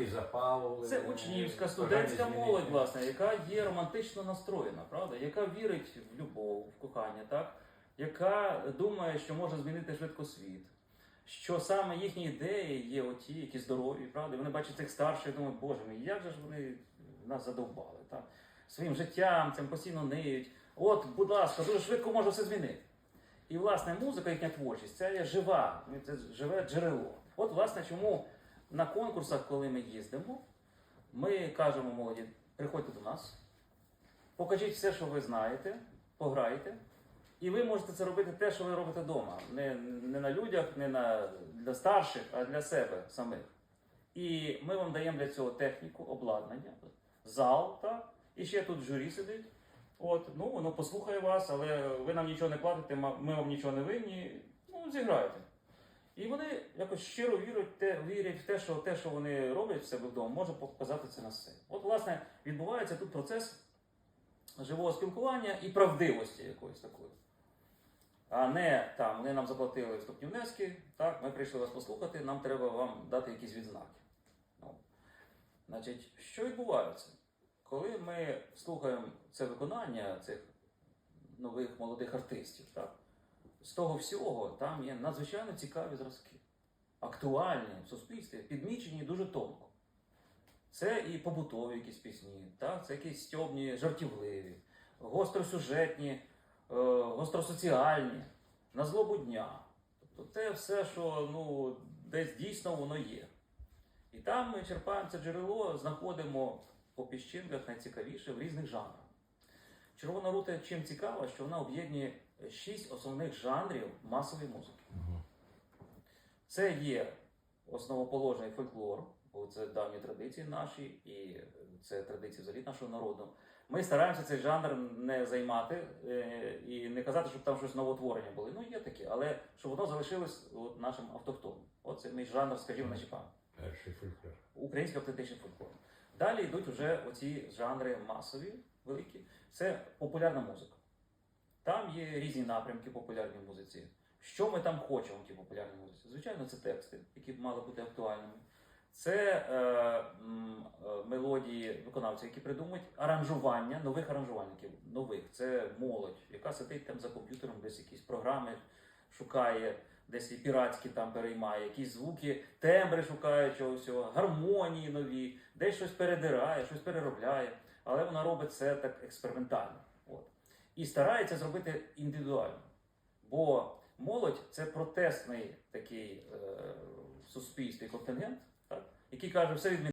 І запал. Це учнівська, студентська молодь, власне, яка є романтично настроєна, правда? Яка вірить в любов, в кохання, так? яка думає, що може змінити швидко світ. Що саме їхні ідеї є оті, які здорові, правда? Вони бачать цих старших і думають, боже мій, як же ж вони нас задовбали, так? Своїм життям цим постійно ниють. От, будь ласка, дуже швидко може все змінити. І, власне, музика, їхня творчість, це є жива, це живе джерело. От, власне, чому на конкурсах, коли ми їздимо, ми кажемо молоді, приходьте до нас, покажіть все, що ви знаєте, пограйте, і ви можете це робити те, що ви робите вдома. Не, не на людях, не на, для старших, а для себе самих. І ми вам даємо для цього техніку, обладнання, зал, так? і ще тут журі сидить. От, ну, воно послухає вас, але ви нам нічого не платите, ми вам нічого не винні. Ну, зіграйте. Якось щиро вірять, те, вірять в те, що те, що вони роблять в себе вдома, може показати це на сцені. От, власне, відбувається тут процес живого спілкування і правдивості якоїсь такої. А не там, вони нам заплатили вступні внески, так, ми прийшли вас послухати, нам треба вам дати якісь відзнаки. Ну, значить, що відбувається? Коли ми слухаємо це виконання цих нових молодих артистів, так, з того всього там є надзвичайно цікаві зразки, актуальні в суспільстві, підмічені дуже тонко. Це і побутові якісь пісні, так? це якісь стьобні, жартівливі, гостросюжетні, е, гостросоціальні, на злобу дня. Тобто це все, що ну, десь дійсно воно є. І там ми черпаємо це джерело, знаходимо по піщинках найцікавіше в різних жанрах. Червона рута чим цікава, що вона об'єднує шість основних жанрів масової музики. Це є основоположний фольклор, бо це давні традиції наші, і це традиції взагалі нашого народу. Ми стараємося цей жанр не займати е, і не казати, щоб там щось новотворення були. Ну, є таке, але щоб воно залишилось от, нашим автохтоном. Оце мій жанр, скажімо, на чіпа. Перший фольклор. Український автентичний фольклор. Далі йдуть вже оці жанри масові, великі. Це популярна музика. Там є різні напрямки популярній музиці. Що ми там хочемо в тій популярній музиці? Звичайно, це тексти, які б мали бути актуальними. Це е, е, мелодії виконавців, які придумують аранжування, нових аранжувальників, нових. Це молодь, яка сидить там за комп'ютером, десь якісь програми шукає, десь і піратські там переймає, якісь звуки, тембри шукає чогось, всього, гармонії нові, десь щось передирає, щось переробляє. Але вона робить це так експериментально. От. І старається зробити індивідуально. Бо молодь це протестний такий е, в контингент, так? який каже, все відмінити.